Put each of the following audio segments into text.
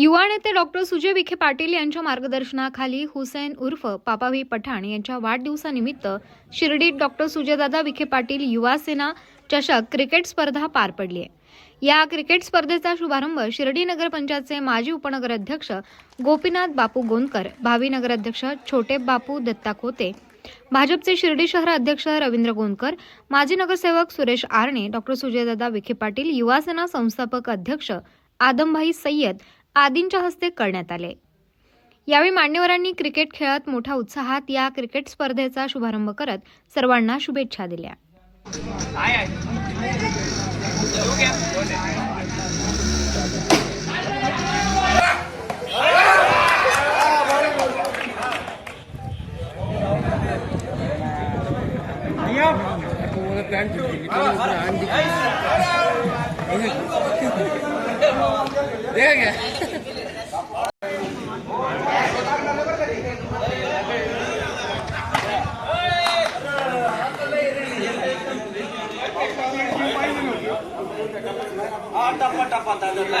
युवा नेते डॉक्टर सुजय विखे पाटील यांच्या मार्गदर्शनाखाली हुसेन उर्फ पापावी पठाण यांच्या वाढदिवसानिमित्त शिर्डीत डॉक्टर सुजयदादा विखे पाटील युवा सेना चषक क्रिकेट स्पर्धा पार पडली आहे. या क्रिकेट स्पर्धेचा शुभारंभ शिर्डी नगरपंचायतचे माजी उपनगराध्यक्ष गोपीनाथ बापू गोंदकर भावी नगराध्यक्ष छोटे बापू दत्ता खोते भाजपचे शिर्डी शहर अध्यक्ष रवींद्र गोंदकर माजी नगरसेवक सुरेश आरणे डॉक्टर सुजयदादा विखे पाटील युवासेना संस्थापक अध्यक्ष आदमभाई सय्यद आदींच्या हस्ते करण्यात आले. यावेळी मान्यवरांनी क्रिकेट खेळत मोठ्या उत्साहात या क्रिकेट स्पर्धेचा शुभारंभ करत सर्वांना शुभेच्छा दिल्या. டப்பா டப்பா தந்தா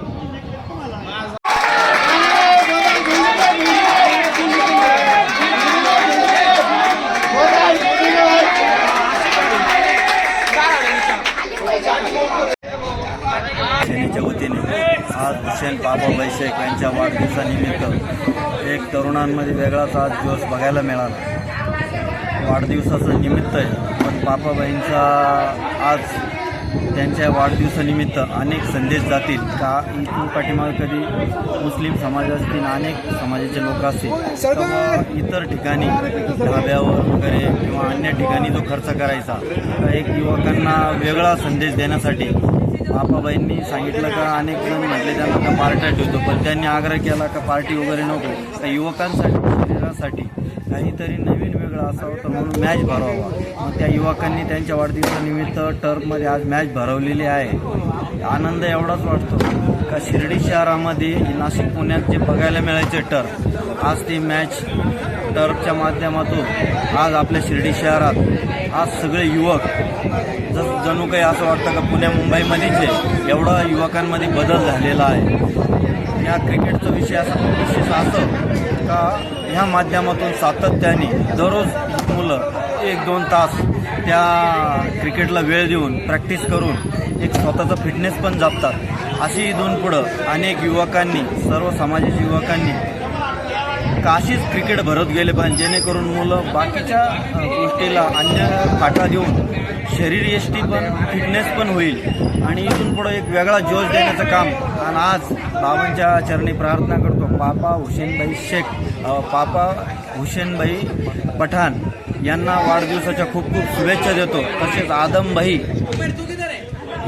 तरुणांमध्ये वेगळाच आज दिवस बघायला मिळाला. वाढदिवसाचं निमित्त आहे. पण पापाबाईंचा आज त्यांच्या वाढदिवसानिमित्त अनेक संदेश जातील. का? इथून पाठीमागे कधी मुस्लिम समाज असतील अनेक समाजाचे लोक असतील. इतर ठिकाणी ढाब्यावर वगैरे किंवा अन्य ठिकाणी जो खर्च करायचा एक युवकांना वेगळा संदेश देण्यासाठी आपाबाईंनी सांगितलं का अनेक जण म्हटले त्यांना का पार्ट्या ठेवतो पण त्यांनी आग्रह केला का पार्टी वगैरे नको. तर युवकांसाठी शरीरासाठी काहीतरी नवीन वेगळं असावं तर म्हणून मॅच भरवावा मग त्या युवकांनी त्यांच्या वाढदिवसानिमित्त टर्फमध्ये आज मॅच भरवलेली आहे. आनंद एवढाच वाटतो का शिर्डी शहरामध्ये नाशिक पुण्यात जे बघायला मिळायचे टर्फ आज ती मॅच टर्फच्या माध्यमातून आज आपल्या शिर्डी शहरात आज सगळे युवक जस जणू काही असं वाटतं का पुण्या मुंबईमध्येच आहे एवढा युवकांमध्ये बदल झालेला आहे. या क्रिकेटचा विषय असा विशेष असं का ह्या माध्यमातून सातत्याने दररोज मुलं एक दोन तास त्या क्रिकेटला वेळ देऊन प्रॅक्टिस करून एक स्वतःचा फिटनेस पण जपतात. अशी इथून पुढं अनेक युवकांनी सर्व समाजाच्या युवकांनी काशीच क्रिकेट भरत गेले पाहिजे जेणेकरून मुलं बाकीच्या गोष्टीला अन्य फाटा देऊन शरीर यष्टी पण फिटनेस पण होईल. आणि इथून पुढं एक वेगळा जोश देण्याचं काम. आणि आज बाबांच्या चरणी प्रार्थना करतो पापा हुसेनबाई शेख पापा हुसेनबाई पठाण यांना वाढदिवसाच्या खूप खूप शुभेच्छा देतो. तसेच आदमभाई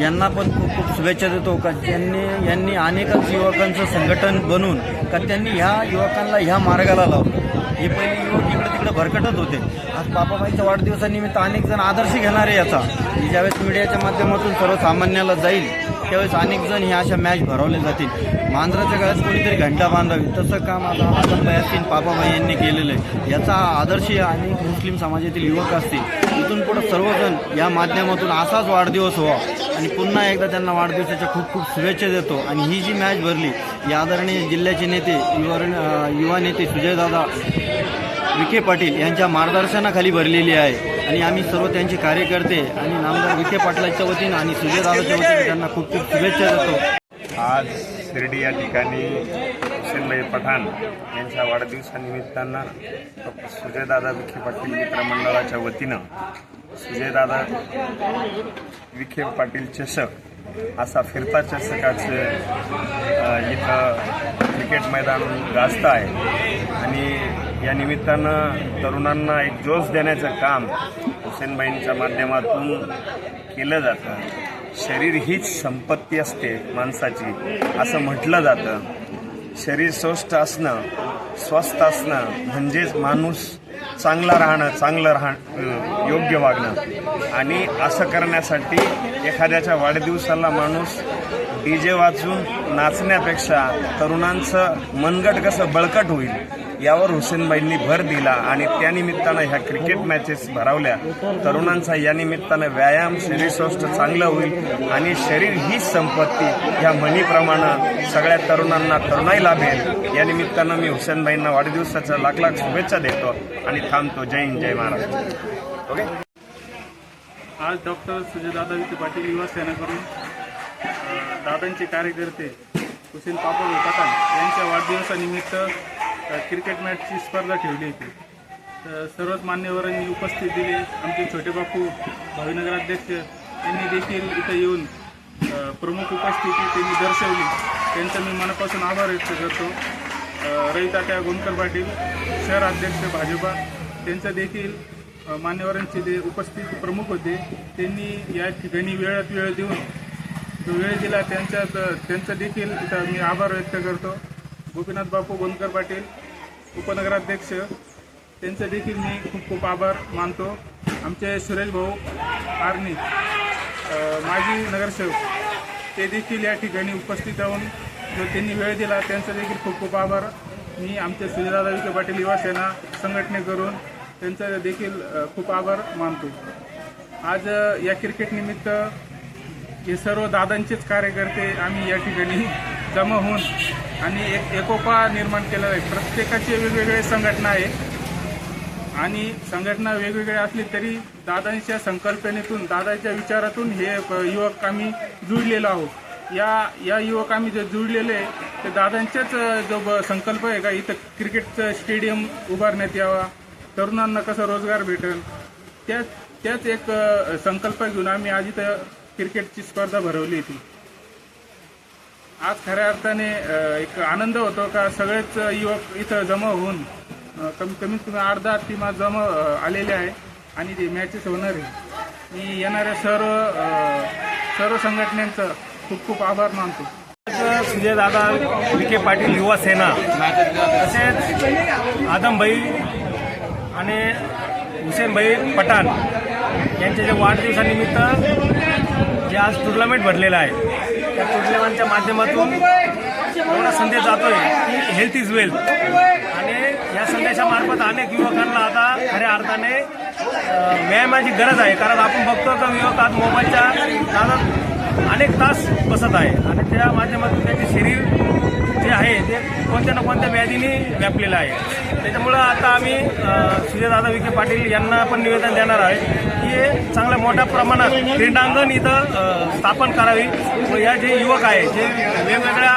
यांना पण खूप खूप शुभेच्छा देतो का ज्यांनी यांनी अनेकच युवकांचं संघटन बनवून का त्यांनी ह्या युवकांना ह्या मार्गाला लावलं. हे पहिले युवक इकडे तिकडे भरकटत होते. आज बाबाबाईच्या वाढदिवसानिमित्त अनेक जण आदर्श घेणारे याचा. की ज्यावेळेस मीडियाच्या माध्यमातून सर्वसामान्याला जाईल त्यावेळेस अनेक जण ह्या अशा मॅच भरवल्या जातील. मांजराच्या गळ्यात कोणीतरी घंटा बांधावी. तसं काम आता आदमबाई असतील पापाबाई यांनी केलेलं आहे. याचा आदर्श अनेक मुस्लिम समाजातील युवक असतील. इथून पुढे सर्वजण या माध्यमातून असाच वाढदिवस व्हावा. आणि पुन्हा एकदा त्यांना वाढदिवसाच्या खूप खूप शुभेच्छा देतो. आणि ही जी मॅच भरली या आदरणीय जिल्ह्याचे नेते युवा युवा नेते सुजयदादा विखे पाटील यांच्या मार्गदर्शनाखाली भरलेली आहे. आणि आम्ही सर्व त्यांचे कार्यकर्ते आणि नामदार विखे पाटलाच्या वतीनं आणि सुजयदादाच्या वतीनं त्यांना खूप खूप शुभेच्छा देतो. आज शिर्डी या ठिकाणी हुसेनभाई पठाण यांच्या वाढदिवसानिमित्तानं सुजयदादा विखे पाटील मित्रमंडळाच्या वतीनं सुजयदादा विखे पाटील चषक असा फिरता चषकाचे इथं क्रिकेट मैदान गाजतं आहे. आणि या निमित्तानं तरुणांना एक जोश देण्याचं काम हुसेनबाईंच्या माध्यमातून केलं जातं. शरीर हीच संपत्ती असते माणसाची असं म्हटलं जातं. शरीर स्वस्थ असणं स्वस्थ असणं म्हणजेच माणूस चांगला राहणं चांगलं राहणं योग्य वागणं. आणि असं करण्यासाठी एखाद्याच्या वाढदिवसाला माणूस डी जे वाजून नाचण्यापेक्षा तरुणांचं मनगट कसं बळकट होईल यावर हुसेनबाईंनी भर दिला आणि त्यानिमित्तानं ह्या क्रिकेट मॅचेस भरवल्या. तरुणांचा या निमित्तानं व्यायाम शरीर स्वस्थ चांगलं होईल आणि शरीर हीच संपत्ती ह्या म्हणीप्रमाणे सगळ्या तरुणांना तरुणाई लाभेल. या निमित्तानं मी हुसेनबाईंना वाढदिवसाच्या लाख लाख शुभेच्छा देतो आणि थांबतो. जय हिंद जय महाराज ओके? आज डॉक्टर सुजयदादा विखे पाटील युवा सेनेकडून दादांचे कार्यकर्ते हुसेन पापड पठाण यांच्या वाढदिवसानिमित्त क्रिकेट मॅचची स्पर्धा ठेवली होती. तर सर्वच मान्यवरांनी उपस्थित दिली. आमचे छोटे बापू भावीनगराध्यक्ष यांनी देखील इथं येऊन प्रमुख उपस्थिती त्यांनी दर्शवली. त्यांचा मी मनापासून आभार व्यक्त करतो. अ, रवितात्या गोंदकर पाटील शहर अध्यक्ष भाजपा त्यांचं देखील मान्यवरांचे जे उपस्थित प्रमुख होते त्यांनी या ठिकाणी वेळात वेळ देऊन वेळ दिला. त्यांच्यात त्यांचा देखील इथं मी आभार व्यक्त करतो. गोपीनाथ बापू गोंदकर पाटील उपनगराध्यक्ष त्यांचं देखील मी खूप खूप आभार मानतो. आमचे सुरेश भाऊ आर्नी माजी नगरसेवक ते देखील या ठिकाणी उपस्थित राहून जो त्यांनी वेळ दिला त्यांचा देखील खूप खूप आभार. मी आमचे सुजयदादा विखे पाटील युवा संघटने करून त्यांचा देखील खूप आभार मानतो. आज या क्रिकेटनिमित्त हे सर्व दादांचेच कार्यकर्ते आम्ही या ठिकाणी जमा होऊन आणि एक एकोपा निर्माण केला आहे. प्रत्येकाचे वेगवेगळे संघटना आहे. आणि संघटना वेगवेगळ्या असली तरी दादांच्या संकल्पनेतून दादाच्या विचारातून हे युवक आम्ही जुळलेलो आहोत. या या युवक आम्ही जे जुळलेले आहे, ते दादांच्याच जो ब- संकल्प आहे का इथं क्रिकेटचं स्टेडियम उभारण्यात यावा तरुणांना कसा रोजगार भेटेल त्याच त्याच एक संकल्प घेऊन आम्ही आज इथं क्रिकेटची स्पर्धा भरवली होती आज खऱ्या अर्थाने एक आनंद होतो का सगळेच युवक इथं जमा होऊन कमीत कमीत कमी अर्धा टीमा जमा आलेले आलेल्या आहे आणि ते मॅचेस होणार आहे. मी येणाऱ्या सर्व सर्व संघटनांचं खूप खूप आभार मानतो. सुजयदादा विखे पाटील युवा सेना तसेच आदमभाई आणि हुसेनभाई पठाण यांच्या जे वाढदिवसानिमित्त जे आज टुर्नामेंट भरलेलं आहे त्या टुर्नामेंटच्या माध्यमातून एवढा संदेश जातोय की हेल्थ इज वेल्थ आणि या संदेशामार्फत अनेक युवकांना आता खऱ्या अर्थाने व्यायामाची गरज आहे. कारण आपण बघतो का युवक आज मोबाईलच्या नादात अनेक तास बसत आहे. आणि त्या माध्यमातून त्यांचे शरीर जे आहे ते कोणत्या ना कोणत्या व्याधीने व्यापलेलं आहे. त्याच्यामुळं आता आम्ही अं, सुजयदादा विखे पाटील यांना पण निवेदन देणार आहे की हे चांगल्या मोठ्या प्रमाणात क्रीडांगण इथं स्थापन करावी. व या जे युवक आहे जे वेगवेगळ्या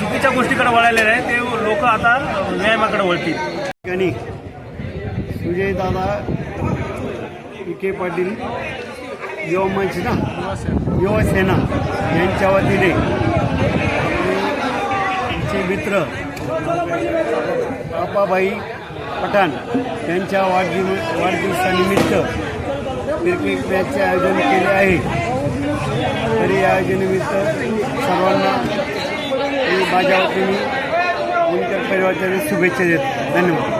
चुकीच्या गोष्टीकडे वळालेले आहे ते लोक आता व्यायामाकडे वळतील. ठिकाणी सुजयदादा विखे पाटील युवमंच ना? युवसेना यांच्या वतीने. आमचे मित्र आपाबाई पठाण यांच्या वाढदिव वाढदिवसानिमित्त क्रिकेट मॅचचे आयोजन केले आहे. तरी या आयोजनानिमित्त सर्वांना माझ्या वतीने उनकर परिवाराच्या शुभेच्छा देतो. धन्यवाद.